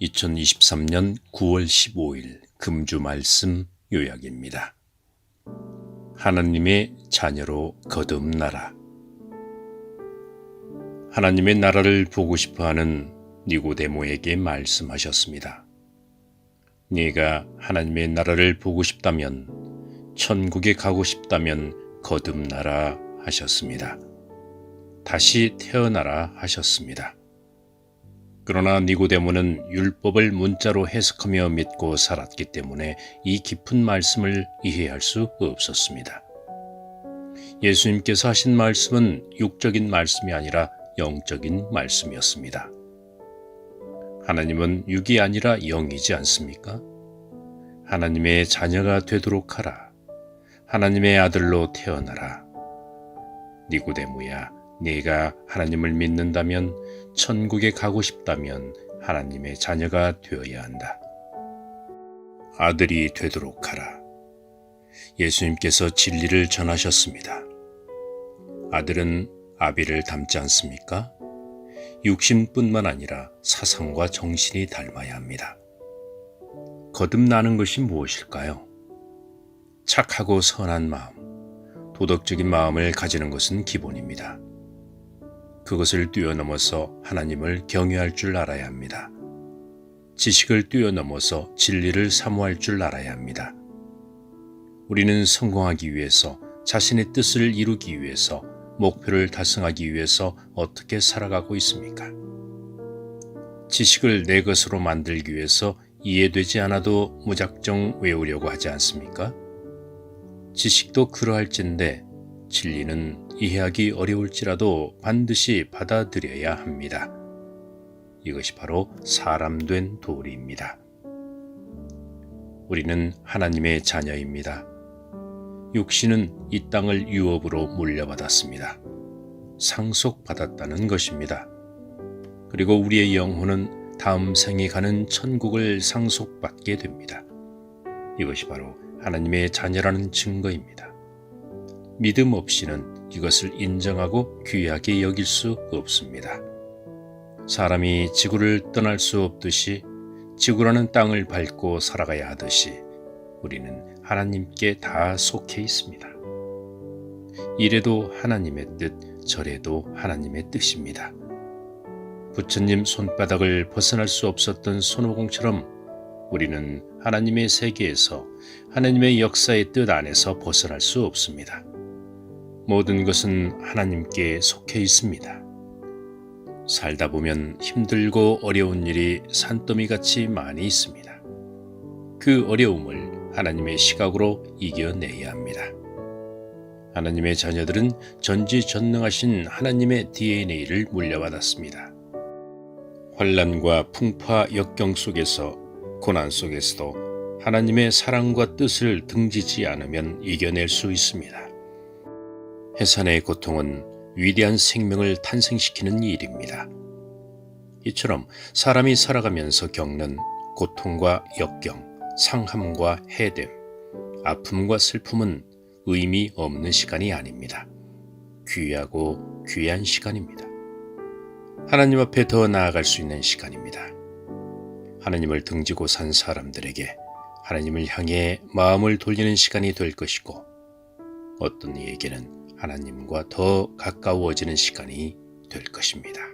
2023년 9월 15일 금주 말씀 요약입니다. 하나님의 자녀로 거듭나라. 하나님의 나라를 보고 싶어 하는 니고데모에게 말씀하셨습니다. 네가 하나님의 나라를 보고 싶다면 천국에 가고 싶다면 거듭나라 하셨습니다. 다시 태어나라 하셨습니다. 그러나 니고데모는 율법을 문자로 해석하며 믿고 살았기 때문에 이 깊은 말씀을 이해할 수 없었습니다. 예수님께서 하신 말씀은 육적인 말씀이 아니라 영적인 말씀이었습니다. 하나님은 육이 아니라 영이지 않습니까? 하나님의 자녀가 되도록 하라. 하나님의 아들로 태어나라. 니고데모야, 네가 하나님을 믿는다면 천국에 가고 싶다면 하나님의 자녀가 되어야 한다. 아들이 되도록 하라. 예수님께서 진리를 전하셨습니다. 아들은 아비를 닮지 않습니까? 육신뿐만 아니라 사상과 정신이 닮아야 합니다. 거듭나는 것이 무엇일까요? 착하고 선한 마음, 도덕적인 마음을 가지는 것은 기본입니다. 그것을 뛰어넘어서 하나님을 경외할 줄 알아야 합니다. 지식을 뛰어넘어서 진리를 사모할 줄 알아야 합니다. 우리는 성공하기 위해서 자신의 뜻을 이루기 위해서 목표를 달성하기 위해서 어떻게 살아가고 있습니까? 지식을 내 것으로 만들기 위해서 이해되지 않아도 무작정 외우려고 하지 않습니까? 지식도 그러할진데 진리는 이해하기 어려울지라도 반드시 받아들여야 합니다. 이것이 바로 사람 된 도리입니다. 우리는 하나님의 자녀입니다. 육신은 이 땅을 유업으로 물려받았습니다. 상속받았다는 것입니다. 그리고 우리의 영혼은 다음 생에 가는 천국을 상속받게 됩니다. 이것이 바로 하나님의 자녀라는 증거입니다. 믿음 없이는 이것을 인정하고 귀하게 여길 수 없습니다. 사람이 지구를 떠날 수 없듯이 지구라는 땅을 밟고 살아가야 하듯이 우리는 하나님께 다 속해 있습니다. 이래도 하나님의 뜻, 저래도 하나님의 뜻입니다. 부처님 손바닥을 벗어날 수 없었던 손오공처럼 우리는 하나님의 세계에서 하나님의 역사의 뜻 안에서 벗어날 수 없습니다. 모든 것은 하나님께 속해 있습니다. 살다 보면 힘들고 어려운 일이 산더미 같이 많이 있습니다. 그 어려움을 하나님의 시각으로 이겨내야 합니다. 하나님의 자녀들은 전지전능하신 하나님의 DNA를 물려받았습니다. 환란과 풍파 역경 속에서 고난 속에서도 하나님의 사랑과 뜻을 등지지 않으면 이겨낼 수 있습니다. 해산의 고통은 위대한 생명을 탄생시키는 일입니다. 이처럼 사람이 살아가면서 겪는 고통과 역경, 상함과 해됨, 아픔과 슬픔은 의미 없는 시간이 아닙니다. 귀하고 귀한 시간입니다. 하나님 앞에 더 나아갈 수 있는 시간입니다. 하나님을 등지고 산 사람들에게 하나님을 향해 마음을 돌리는 시간이 될 것이고 어떤 이에게는 하나님과 더 가까워지는 시간이 될 것입니다.